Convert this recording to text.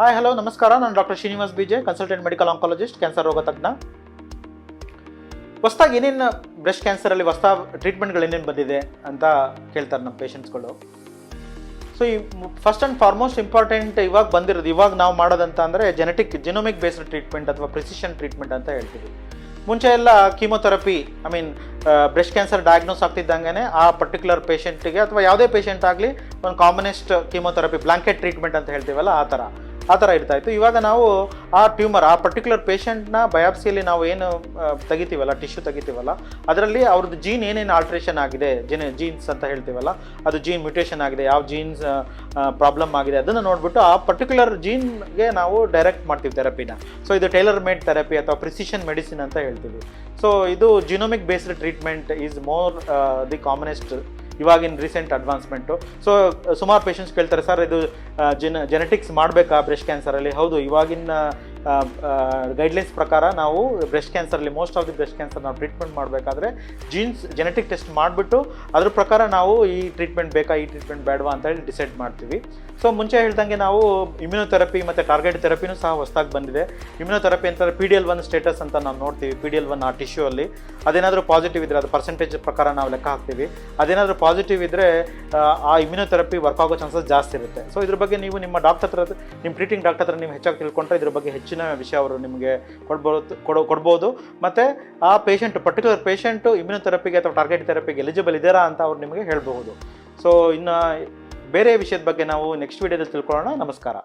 Hi hello ನಮಸ್ಕಾರ. ನಾನು doctor Srinivas BJ consultant medical oncologist cancer ರೋಗ ತಜ್ಞ. ಹೊಸ್ದಾಗಿ ಏನೇನು ಬ್ರೆಸ್ಟ್ ಕ್ಯಾನ್ಸರಲ್ಲಿ ಹೊಸ ಟ್ರೀಟ್ಮೆಂಟ್ಗಳು ಏನೇನು ಬಂದಿದೆ ಅಂತ ಕೇಳ್ತಾರೆ ನಮ್ಮ ಪೇಷಂಟ್ಸ್ಗಳು ಸೊ ಈ ಫಸ್ಟ್ ಆ್ಯಂಡ್ ಫಾರ್ಮೋಸ್ಟ್ ಇಂಪಾರ್ಟೆಂಟ್ ಇವಾಗ ಬಂದಿರೋದು, ಇವಾಗ ನಾವು ಮಾಡೋದಂತ ಅಂದರೆ ಜೆನೆಟಿಕ್ ಜಿನೋಮಿಕ್ ಬೇಸ್ಡ್ ಟ್ರೀಟ್ಮೆಂಟ್ ಅಥವಾ ಪ್ರಿಸಿಷನ್ ಟ್ರೀಟ್ಮೆಂಟ್ ಅಂತ ಹೇಳ್ತೀವಿ. ಮುಂಚೆ ಎಲ್ಲ chemotherapy I mean breast cancer diagnose ಆಗ್ತಿದ್ದಂಗೆ ಆ ಪರ್ಟಿಕ್ಯುಲರ್ ಪೇಷಂಟಿಗೆ ಅಥವಾ ಯಾವುದೇ ಪೇಷಂಟ್ ಆಗಲಿ ಒಂದು ಕಾಮನೆಸ್ಟ್ ಕೀಮೊಥೆರಪಿ ಬ್ಲಾಂಕೆಟ್ ಟ್ರೀಟ್ಮೆಂಟ್ ಅಂತ ಹೇಳ್ತೀವಲ್ಲ, ಆ ಥರ ಆ ಥರ ಇರ್ತಾ ಇತ್ತು. ಇವಾಗ ನಾವು ಆ ಟ್ಯೂಮರ್, ಆ ಪರ್ಟಿಕ್ಯುಲರ್ ಪೇಷಂಟ್ನ ಬಯಾಪ್ಸಿಯಲ್ಲಿ ನಾವು ಏನು ತೆಗಿತೀವಲ್ಲ ಟಿಶ್ಯೂ ತೆಗಿತೀವಲ್ಲ, ಅದರಲ್ಲಿ ಅವ್ರದ್ದು ಜೀನ್ ಏನೇನು ಆಲ್ಟ್ರೇಷನ್ ಆಗಿದೆ ಜೀನ್ ಜೀನ್ಸ್ ಅಂತ ಹೇಳ್ತೀವಲ್ಲ, ಅದು ಜೀನ್ ಮ್ಯೂಟೇಷನ್ ಆಗಿದೆ, ಯಾವ ಜೀನ್ಸ್ ಪ್ರಾಬ್ಲಮ್ ಆಗಿದೆ, ಅದನ್ನು ನೋಡಿಬಿಟ್ಟು ಆ ಪರ್ಟಿಕ್ಯುಲರ್ ಜೀನ್ಗೆ ನಾವು ಡೈರೆಕ್ಟ್ ಮಾಡ್ತೀವಿ ಥೆರಪಿನ ಸೊ ಇದು ಟೈಲರ್ ಮೇಡ್ ಥೆರಪಿ ಅಥವಾ ಪ್ರಿಸಿಷನ್ ಮೆಡಿಸಿನ್ ಅಂತ ಹೇಳ್ತೀವಿ. ಸೊ ಇದು genomic based treatment is more the commonest ಇವಾಗಿನ ರೀಸೆಂಟ್ ಅಡ್ವಾನ್ಸ್ಮೆಂಟು ಸೊ ಸುಮಾರು ಪೇಷಂಟ್ಸ್ ಕೇಳ್ತಾರೆ, ಸರ್, ಇದು ಜೆನ ಜೆನೆಟಿಕ್ಸ್ ಮಾಡಬೇಕಾ ಬ್ರೆಸ್ಟ್ ಕ್ಯಾನ್ಸರಲ್ಲಿ ಹೌದು, ಇವಾಗಿನ ಗೈಡ್ಲೈನ್ಸ್ ಪ್ರಕಾರ ನಾವು breast ಕ್ಯಾನ್ಸರಲ್ಲಿ most of the breast cancer ನಾವು ಟ್ರೀಟ್ಮೆಂಟ್ ಮಾಡಬೇಕಾದ್ರೆ ಜೀನ್ಸ್ ಜೆನೆಟಿಕ್ ಟೆಸ್ಟ್ ಮಾಡಿಬಿಟ್ಟು ಅದ್ರ ಪ್ರಕಾರ ನಾವು ಈ ಟ್ರೀಟ್ಮೆಂಟ್ ಬೇಕಾ, ಈ ಟ್ರೀಟ್ಮೆಂಟ್ ಬೇಡವಾ ಅಂತ ಹೇಳಿ ಡಿಸೈಡ್ ಮಾಡ್ತೀವಿ. ಸೊ ಮುಂಚೆ ಹೇಳ್ದಂಗೆ ನಾವು ಇಮ್ಯುನೋಥೆರಪಿ ಮತ್ತು ಟಾರ್ಗೆಟ್ ಥೆರಪಿನೂ ಸಹ ಹೊಸದಾಗಿ ಬಂದಿದೆ. ಇಮ್ಯುನೋಥೆರಪಿ ಅಂತಂದರೆ P D L one status ಅಂತ ನಾವು ನೋಡ್ತೀವಿ ಪಿ ಡಿ ಎಲ್ ಒನ್ ಆ ಟಿಶ್ಯೂ ಅಲ್ಲಿ. ಅದೇನಾದರೂ ಪಾಸಿಟಿವ್ ಇದ್ದರೆ ಅದು ಪರ್ಸೆಂಟೇಜ್ ಪ್ರಕಾರ ನಾವು ಲೆಕ್ಕ ಹಾಕ್ತೀವಿ. ಅದೇನಾದರೂ ಪಾಸಿಟಿವ್ ಇದ್ದರೆ ಆ ಇಮ್ಯುನೋಥೆರಪಿ ವರ್ಕ್ ಆಗೋ ಚಾನ್ಸಸ್ ಜಾಸ್ತಿ ಇರುತ್ತೆ. ಸೊ ಇದ್ರ ಬಗ್ಗೆ ನೀವು ನಿಮ್ಮ ಡಾಕ್ಟರ್ ಹತ್ರ, ನಿಮ್ಮ ಟ್ರೀಟಿಂಗ್ ಡಾಕ್ಟರ್ ಹತ್ರ ನೀವು ಹೆಚ್ಚಾಗಿ ತಿಳ್ಕೊಂಡ್ರೆ ಇದ್ರ ಬಗ್ಗೆ ಹೆಚ್ಚಿನ ವಿಷಯ ಅವರು ನಿಮಗೆ ಕೊಡ್ಬೋದು, ಕೊಡೋ, ಕೊಡ್ಬೋದು. ಮತ್ತು ಆ ಪೇಷಂಟ್ ಪರ್ಟಿಕ್ಯುಲರ್ ಪೇಷಂಟು ಇಮ್ಯುನೋಥೆರಪಿಗೆ ಅಥವಾ ಟಾರ್ಗೆಟ್ ಥೆರಪಿಗೆ ಎಲಿಜಿಬಲ್ ಇದ್ದೀರಾ ಅಂತ ಅವ್ರು ನಿಮಗೆ ಹೇಳಬಹುದು. ಸೊ ಇನ್ನು ಬೇರೆ ವಿಷಯದ ಬಗ್ಗೆ ನಾವು ನೆಕ್ಸ್ಟ್ ವಿಡಿಯೋದಲ್ಲಿ ತಿಳ್ಕೊಳ್ಳೋಣ. ನಮಸ್ಕಾರ.